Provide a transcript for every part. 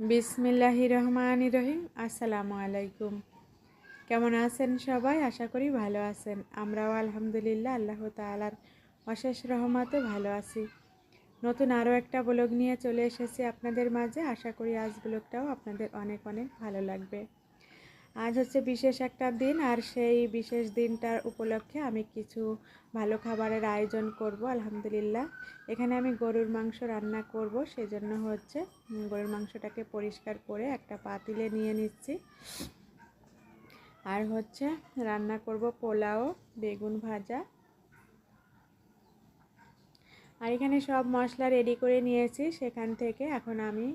বিসমিল্লাহি রহমান রহিম আসসালামু আলাইকুম কেমন আছেন সবাই? আশা করি ভালো আছেন। আমরাও আলহামদুলিল্লাহ, আল্লাহ তালার অশেষ রহমাতে ভালো আছি। নতুন আরও একটা ব্লগ নিয়ে চলে এসেছি আপনাদের মাঝে। আশা করি আজ ব্লগটাও আপনাদের অনেক অনেক ভালো লাগবে। আজ হচ্ছে বিশেষ একটা দিন, আর সেই বিশেষ দিনটার উপলক্ষে আমি কিছু ভালো খাবারের আয়োজন করব, আলহামদুলিল্লাহ। এখানে আমি গরুর মাংস রান্না করব, সেজন্য হচ্ছে গরুর মাংসটাকে পরিষ্কার করে একটা পাতিলে নিয়ে নিচ্ছি। আর হচ্ছে রান্না করব পোলাও, বেগুন ভাজা। আর এখানে সব মশলা রেডি করে নিয়েছি, সেখান থেকে এখন আমি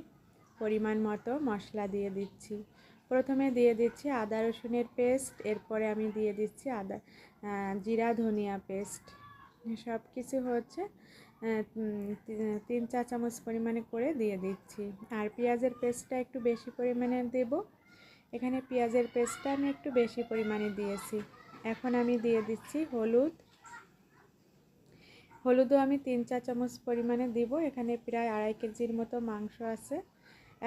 পরিমাণ মতো মশলা দিয়ে দিচ্ছি। প্রথমে দিয়ে দিচ্ছি আদা রসুনের পেস্ট, এরপরে আমি দিয়ে দিচ্ছি আদা জিরা, ধনিয়া পেস্ট। সব কিছু হচ্ছে তিন চা চামচ পরিমাণে করে দিয়ে দিচ্ছি। আর পেঁয়াজের পেস্টটা একটু বেশি পরিমাণে দেব। এখানে পেঁয়াজের পেস্টটা আমি একটু বেশি পরিমাণে দিয়েছি। এখন আমি দিয়ে দিচ্ছি হলুদ। হলুদও আমি তিন চা চামচ পরিমাণে দিব। এখানে প্রায় আড়াই কেজির মতো মাংস আছে।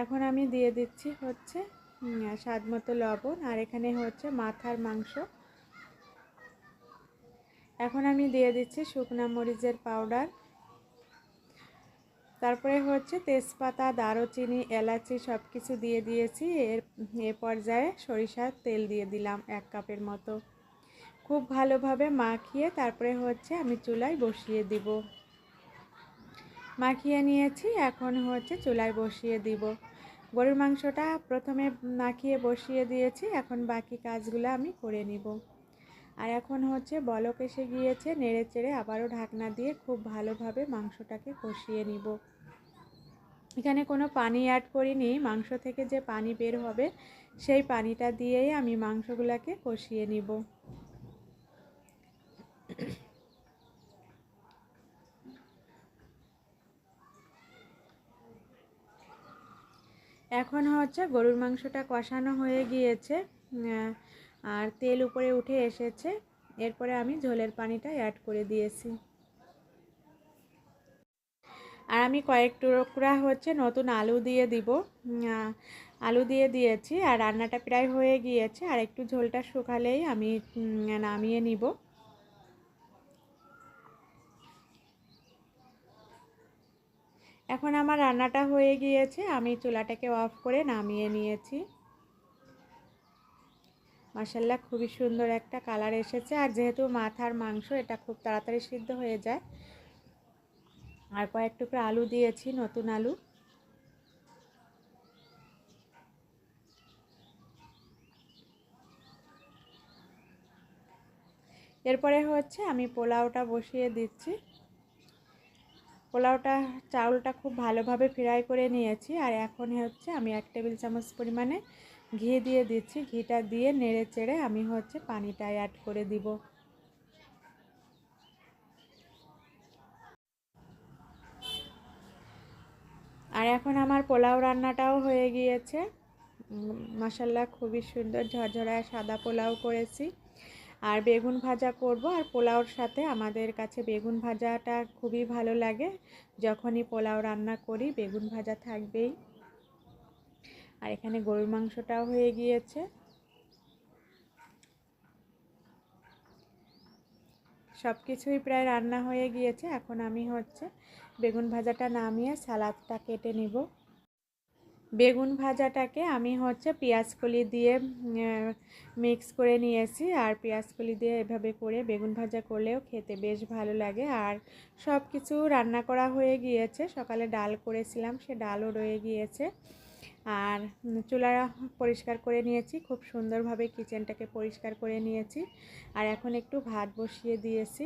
এখন আমি দিয়ে দিচ্ছি হচ্ছে স্বাদ মতো লবণ, আর এখানে হচ্ছে মাথার মাংস। এখন আমি দিয়ে দিচ্ছি শুকনা মরিচের পাউডার। তারপরে হচ্ছে তেজপাতা, দারুচিনি, এলাচি সব কিছু দিয়ে দিয়েছি। এর, এ পর্যায়ে সরিষার তেল দিয়ে দিলাম এক কাপের মতো। খুব ভালোভাবে মাখিয়ে তারপরে হচ্ছে আমি চুলায় বসিয়ে দিব। মাখিয়ে নিয়েছি, এখন হচ্ছে চুলায় বসিয়ে দিব। গরুর মাংসটা প্রথমে মাখিয়ে বসিয়ে দিয়েছি, এখন বাকি কাজগুলো আমি করে নিব। আর এখন হচ্ছে বলক এসে গিয়েছে, নেড়ে চেড়ে আবারও ঢাকনা দিয়ে খুব ভালোভাবে মাংসটাকে কষিয়ে নিব। এখানে কোনো পানি অ্যাড করিনি, মাংস থেকে যে পানি বের হবে সেই পানিটা দিয়েই আমি মাংসগুলোকে কষিয়ে নিব। এখন হচ্ছে গরুর মাংসটা কষানো হয়ে গিয়েছে আর তেল উপরে উঠে এসেছে। এরপরে আমি ঝোলের পানিটা অ্যাড করে দিয়েছি। আর আমি কয়েক টুকরা হচ্ছে নতুন আলু দিয়ে দিব। আলু দিয়ে দিয়েছি আর রান্নাটা প্রায় হয়ে গিয়েছে। আর একটু ঝোলটা শুকালেই আমি নামিয়ে নিব। এখন আমার রান্নাটা হয়ে গিয়েছে, আমি চুলাটাকে অফ করে নামিয়ে নিয়েছি। মাসাল্লাহ খুবই সুন্দর একটা কালার এসেছে। আর যেহেতু মাথার মাংস, এটা খুব তাড়াতাড়ি সিদ্ধ হয়ে যায়। আর কয়েক টুকরা আলু দিয়েছি, নতুন আলু। এরপরে হচ্ছে আমি পোলাওটা বসিয়ে দিচ্ছি। পোলাওটা, চাউলটা খুব ভালোভাবে ফ্রাই করে নিয়েছি। আর এখন হচ্ছে আমি এক টেবিল চামচ পরিমাণে ঘি দিয়ে দিচ্ছি। ঘিটা দিয়ে নেড়ে চেড়ে আমি হচ্ছে পানিটা অ্যাড করে দিব। আর এখন আমার পোলাও রান্নাটাও হয়ে গিয়েছে। মাসাল্লাহ খুবই সুন্দর ঝরঝরায় সাদা পোলাও করেছি। আর বেগুন ভাজা করব আর পোলাওর সাথে আমাদের কাছে বেগুন ভাজাটা খুবই ভালো লাগে। যখনই পোলাও রান্না করি, বেগুন ভাজা থাকবেই। আর এখানে গরুর মাংসটাও হয়ে গিয়েছে। সব কিছুই প্রায় রান্না হয়ে গিয়েছে। এখন আমি হচ্ছে বেগুন ভাজাটা নামিয়ে সালাদটা কেটে নিব। বেগুন ভাজাটাকে আমি হচ্ছে পেঁয়াজ কলি দিয়ে মিক্স করে নিয়েছি। আর পেঁয়াজ কলি দিয়ে এভাবে করে বেগুন ভাজা করলেও খেতে বেশ ভালো লাগে। আর সব কিছু রান্না করা হয়ে গিয়েছে। সকালে ডাল করেছিলাম, সে ডালও রয়ে গিয়েছে। আর চুলা পরিষ্কার করে নিয়েছি। খুব সুন্দরভাবে কিচেনটাকে পরিষ্কার করে নিয়েছি। আর এখন একটু ভাত বসিয়ে দিয়েছি।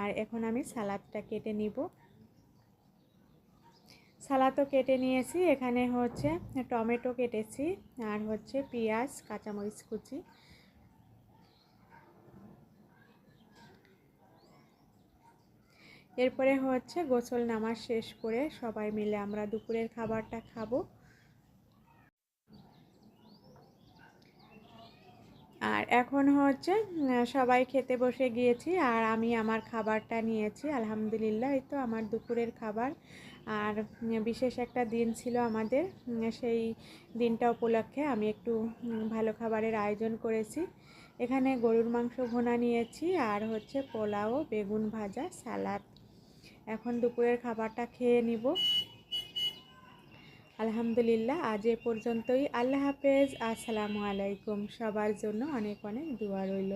আর এখন আমি সালাদটা কেটে নিব। সালাদও কেটে নিয়েছি। এখানে হচ্ছে টমেটো কেটেছি আর হচ্ছে পেঁয়াজ, কাঁচামরিচ কুচি। এরপরে হচ্ছে গোসল নামাজ শেষ করে সবাই মিলে আমরা দুপুরের খাবারটা খাব। আর এখন হচ্ছে সবাই খেতে বসে গিয়েছি আর আমি আমার খাবারটা নিয়েছি। আলহামদুলিল্লাহ, এই তো আমার দুপুরের খাবার। আর বিশেষ একটা দিন ছিল আমাদের সেই দিনটা উপলক্ষে আমি একটু ভালো খাবারের আয়োজন করেছি। এখানে গরুর মাংস ভোনা নিয়েছি আর হচ্ছে পোলাও, বেগুন ভাজা, সালাদ। এখন দুপুরের খাবারটা খেয়ে নিব। আলহামদুলিল্লাহ, আজ এ পর্যন্তই। আল্লাহ হাফেজ। আসসালামু আলাইকুম। সবার জন্য অনেক অনেক দোয়া রইল।